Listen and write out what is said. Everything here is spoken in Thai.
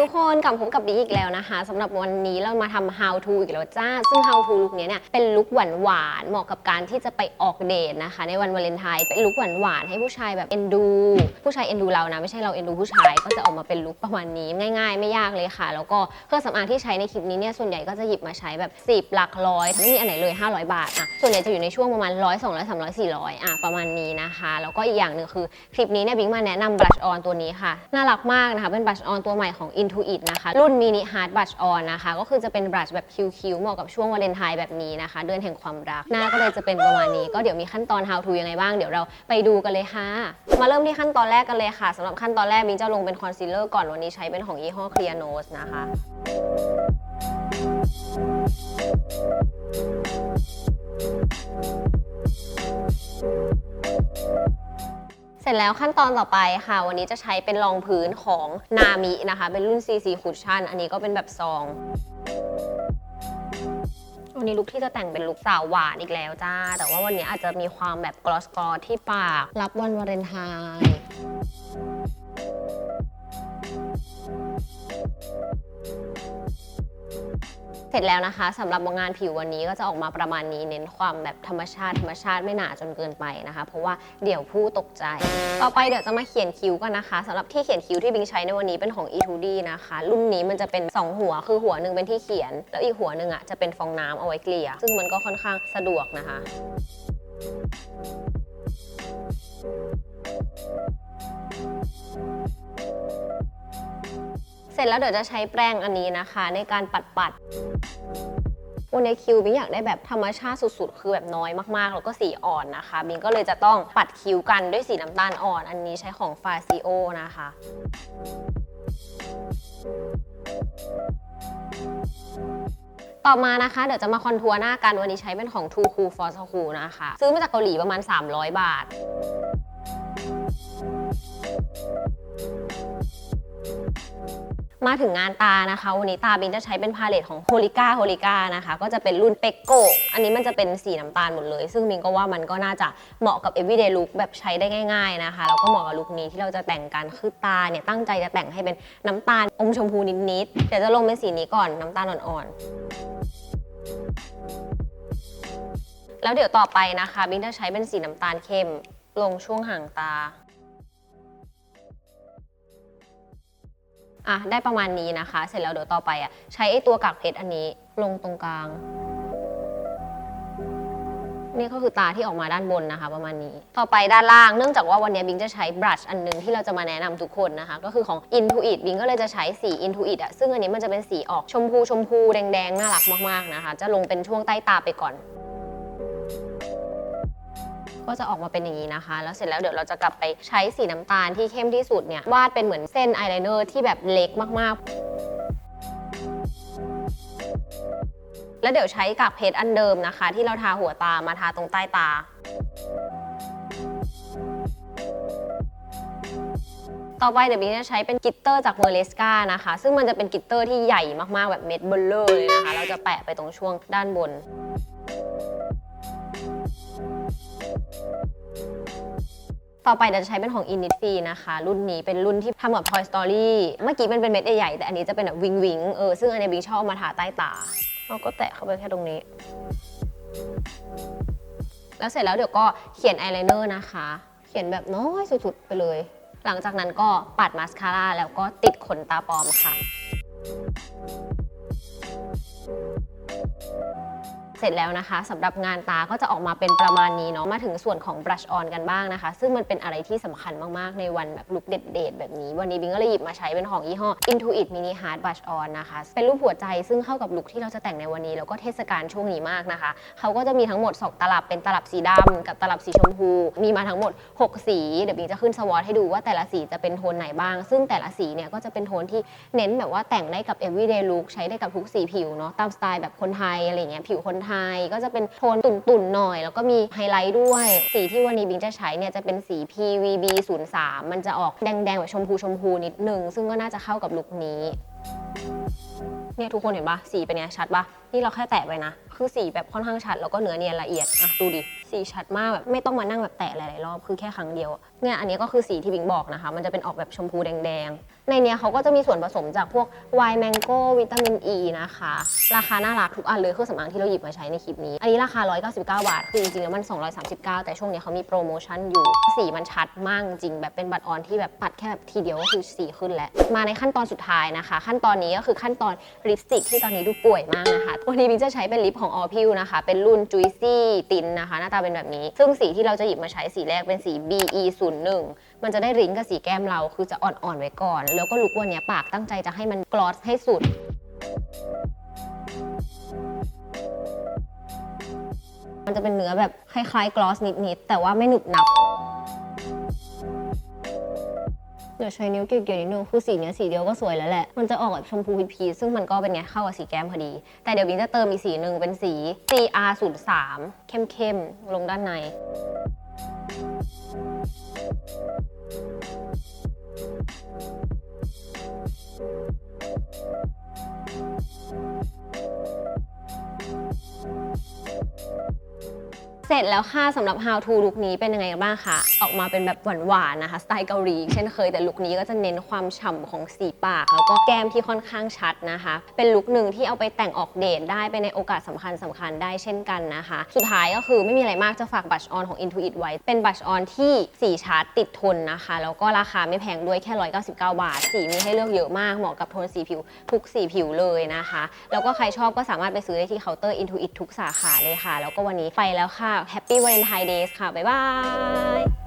ทุกคนกลับพบกับบิ๊กอีกแล้วนะคะสำหรับวันนี้เรามาทำ how to อีกแล้วจ้า ซึ่ง how to ลุคนี้เนี่ยเป็นลุคหวานหวานเหมาะกับการที่จะไปออกเดทนะคะ ในวันวาเลนไทน์เป็นลุคหวานหวานให้ผู้ชายแบบเอ็นดู ผู้ชายเอ็นดูเรานะไม่ใช่เราเอ็นดูผู้ชายก็จะออกมาเป็นลุคประมาณนี้ง่าย ๆ ไม่ยากเลยค่ะ แล้วก็เครื่องสำอางที่ใช้ในคลิปนี้เนี่ยส่วนใหญ่ก็จะหยิบมาใช้แบบ 10 หลักร้อยไม่มีอันไหนเลย 500 บาทอะส่วนใหญ่จะอยู่ในช่วงประมาณ100 200 300 400อะประมาณนี้นะคะแล้วก็อีกอย่างหนึ่งคือคลิปนี้เนี่ยบิ๊กมาแนะนำบลัชออนตัวนี้ค่ะน่ารักมากนะคะเป็นบลัชออนตัวใหม่ของ Intuit นะคะ รุ่นมินิฮาร์ดบลัชออนนะคะ ก็คือจะเป็นบลัชแบบคิ้วๆเหมาะกับช่วงวาเลนไทน์แบบนี้นะคะ เดือนแห่งความรัก หน้าก็เลยจะเป็นประมาณนี้ ก็เดี๋ยวมีขั้นตอน how to ยังไงบ้าง เดี๋ยวเราไปดูกันเลยค่ะ มาเริ่มที่ขั้นตอนแรกกันเลยค่ะสำหรับขั้นตอนแรกบิ๊กจะลงเป็นคอนซีลเลอร์ก่อนวันนี้ใช้เป็นของยี่ห้อ Clear Nose นะคะ ร็จแล้วขั้นตอนต่อไปค่ะ วันนี้จะใช้เป็นรองพื้นของนามินะคะ เป็นรุ่น CC Cushion อันนี้ก็เป็นแบบซอง วันนี้ลุคที่จะแต่งเป็นลุคสาวหวานอีกแล้วจ้า แต่ว่าวันนี้อาจจะมีความแบบกลอสกอที่ปาก รับวันวาเลนไทน์ เสร็จแล้วนะคะสำหรับงานผิววันนี้ก็จะออกมาประมาณนี้เน้นความแบบธรรมชาติธรรมชาติไม่หนาจนเกินไปนะคะ เพราะว่าเดี๋ยวผู้ตกใจ ต่อไปเดี๋ยวจะมาเขียนคิ้วกันนะคะสำหรับที่เขียนคิ้วที่บิงใช้ในวันนี้เป็นของ E2D นะคะ รุ่นนี้มันจะเป็น 2 หัวคือหัวหนึ่งเป็นที่เขียน แล้วอีกหัวหนึ่งอะจะเป็นฟองน้ำเอาไว้เกลี่ย ซึ่งมันก็ค่อนข้างสะดวกนะคะ ร็จแล้วเดี๋ยวจะใช้แปรงอันนี้นะคะ ในการปัดปัดวันนี้คิวบิงอยากได้แบบธรรมชาติสุดๆ คือแบบน้อยมากๆ แล้วก็สีอ่อนนะคะ บิงก็เลยจะต้องปัดคิ้วกันด้วยสีน้ำตาลอ่อน อันนี้ใช้ของฟาซิโอนะคะต่อมานะคะ เดี๋ยวจะมาคอนทัวร์หน้ากันวันนี้ใช้เป็นของ Too Cool for School นะคะ ซื้อมาจากเกาหลีประมาณ 300 บาท มาถึงงานตานะคะ วันนี้ตาบินจะใช้เป็นพาเลตของ h o l i c a h o l i c a นะคะ ก็จะเป็นรุ่นเปกโกอันนี้มันจะเป็นสีน้ำตาลหมดเลย ซึ่งมินก็ว่ามันก็น่าจะเหมาะกับ everyday look แบบใช้ได้ง่าย ๆนะคะ แล้วก็เหมาะกับลุคนี้ที่เราจะแต่งกัน คือตาเนี่ยตั้งใจจะแต่งให้เป็นน้ำตาลอมชมพูนิดๆ เดี๋ยวจะลงเป็นสีนี้ก่อนน้ำตาลอ่อนๆ แล้วเดี๋ยวต่อไปนะคะ บินจะใช้เป็นสีน้ำตาลเข้มลงช่วงห่างตา อะได้ประมาณนี้นะคะ เสร็จแล้วเดี๋ยวต่อไปอะใช้ไอ้ตัวกากเพชรอันนี้ลงตรงกลาง นี่ก็คือตาที่ออกมาด้านบนนะคะ ประมาณนี้ ต่อไปด้านล่างเนื่องจากว่าวันนี้บิงจะใช้บรัชอันหนึงที่เราจะมาแนะนำทุกคนนะคะ ก็คือของ Intuit บิงก็เลยจะใช้สี Intuit อะซึ่งอันนี้มันจะเป็นสีออกชมพูชมพูแดงๆน่ารักมากๆนะคะ จะลงเป็นช่วงใต้ตาไปก่อน ก็จะออกมาเป็นอย่างนี้นะคะ แล้วเสร็จแล้วเดี๋ยวเราจะกลับไปใช้สีน้ำตาลที่เข้มที่สุดเนี่ยวาดเป็นเหมือนเส้นอายไลเนอร์ที่แบบเล็กมากๆ แล้วเดี๋ยวใช้กากเพชรอันเดิมนะคะ ที่เราทาหัวตามาทาตรงใต้ตาต่อไปเดี๋ยวบิงจะใช้เป็นกิตเตอร์จากเมอร์เลสกานะคะ ซึ่งมันจะเป็นกิตเตอร์ที่ใหญ่มากๆ แบบเม็ดเบลเลอร์เลยนะคะ เราจะแปะไปตรงช่วงด้านบน ต่อไปเดี๋ยจะใช้เป็นของ Innisfree นะคะ รุ่นนี้เป็นรุ่นที่ทำกับ Toy Story เมื่อกี้มันเป็นเม็ดใหญ่ๆแต่อันนี้จะเป็นแบบวิงวิงเออซึ่งอันนี้บิงชอบมาทาใต้ตาเราก็แตะเข้าไปแค่ตรงนี้ แล้วเสร็จแล้วเดี๋ยวก็เขียนอายไลเนอร์นะคะ เขียนแบบน้อยสุดๆไปเลย หลังจากนั้นก็ปัดมาสคาร่าแล้วก็ติดขนตาปลอมค่ะ เสร็จแล้วนะคะสำหรับงานตาก็จะออกมาเป็นประมาณนี้เนาะมาถึงส่วนของ brush on กันบ้างนะคะ ซึ่งมันเป็นอะไรที่สำคัญมากๆ ในวันแบบลุคเด็ดๆแบบนี้ วันนี้บิงก็เลยหยิบมาใช้เป็นของยี่ห้อ Intuit Mini Hard Brush On นะคะ เป็นรูปหัวใจซึ่งเข้ากับลุคที่เราจะแต่งในวันนี้ แล้วก็เทศกาลช่วงนี้มากนะคะ เขาก็จะมีทั้งหมด 2 ตลับเป็นตลับสีดำกับตลับสีชมพู มีมาทั้งหมด 6 สี เดี๋ยวบิงจะขึ้นสวอตให้ดูว่าแต่ละสีจะเป็นโทนไหนบ้าง ซึ่งแต่ละสีเนี่ยก็จะเป็นโทนที่เน้นแบบว่าแต่งได้กับ everyday look ใช้ได้กับทุกสีผิวเนาะตามสไตล์แบบคนไทยอะไรเงี้ยผิวคนไทยก็จะเป็นโทนตุ่นๆหน่อย แล้วก็มีไฮไลท์ด้วย สีที่วันนี้บิงจะใช้เนี่ยจะเป็นสี PVB 0 3มันจะออกแดงๆแบบชมพูชมพูนิดนึง ซึ่งก็น่าจะเข้ากับลุคนี้เนี่ยทุกคนเห็นปะสีเป็นไงชัดปะนี่เราแค่แตะไปนะคคือสีแบบค่อนข้างชัดแล้วก็เนื้อเนียนละเอียด อะ ดูดิ สีชัดมากแบบไม่ต้องมานั่งแบบแตะหลายๆรอบคือแค่ครั้งเดียวเนี่ยอันนี้ก็คือสีที่บิงบอกนะคะ มันจะเป็นออกแบบชมพูแดงๆ ในเนี้ยเขาก็จะมีส่วนผสมจากพวกไวน์แมงโก้วิตามินอ e ีนะคะ ราคาน่ารักทุกอันเลยเครื่องสำอางที่เราหยิบมาใช้ในคลิปนี้ อันนี้ราคา 199 บาท คือจริงๆแล้วมัน 239 แต่ช่วงเนี้ยเขามีโปรโมชั่นอยู่ สีมันชัดมากจริงแบบเป็นบัตรออนที่แบบปัดแค่แบบทีเดียวก็คือสีขึ้นแล้วมาในขั้นตอนสุดท้ายนะคะ ขั้นตอนนี้ก็คือขั้นตอนลิปสติกที่ตอนนี้ดูป่วยมากนะคะวันนี้บิงจะใช้เป็นลิปของ All p i l นะคะเป็นรุ่น Juicy Tin นะคะหน้าตาเป็นแบบนี้ ซึ่งสีที่เราจะหยิบมาใช้สีแรกเป็นสี BE 0 1มันจะได้ริ้งกับสีแก้มเราคือจะอ่อนๆไว้ก่อน แล้วก็ลุกวันเนี้ยปากตั้งใจจะให้มันกลอสให้สุดมันจะเป็นเนื้อแบบคล้ายๆกลอสนิดๆแต่ว่าไม่หนึบหนับ เดี๋ยวใช้นิ้วเกี่ยวๆนิดนึงคือสีเนี้ยสีเดียวก็สวยแล้วแหละ มันจะออกแบบชมพูพีชซึ่งมันก็เป็นไงเข้ากับสีแก้มพอดี แต่เดี๋ยวบิงจะเติมอีกสีหนึ่งเป็นสี CR 0 3 เข้มๆลงด้านใน เสร็จแล้วค่ะสำหรับ how to ลุคนี้เป็นยังไงบ้างคะ ออกมาเป็นแบบหวานๆนะคะ สไตล์เกาหลี เช่นเคยแต่ลุคนี้ก็จะเน้นความฉ่ำของสีปาก แล้วก็แก้มที่ค่อนข้างชัดนะคะ เป็นลุคหนึ่งที่เอาไปแต่งออกเดทได้ไปในโอกาสสำคัญสำคัญได้เช่นกันนะคะ สุดท้ายก็คือไม่มีอะไรมากจะฝากบัชออนของ Intuit ไว้ เป็นบัชออนที่สีชาร์จติดทนนะคะ แล้วก็ราคาไม่แพงด้วยแค่ 199 บาท สีมีให้เลือกเยอะมากเหมาะกับโทนสีผิวทุกสีผิวเลยนะคะ แล้วก็ใครชอบก็สามารถไปซื้อได้ที่เคาน์เตอร์ Intuit ทุกสาขาเลยค่ะ แล้วก็วันนี้ไปแล้วค่ะ Happy Valentine Days ค่ะ บ๊ายบาย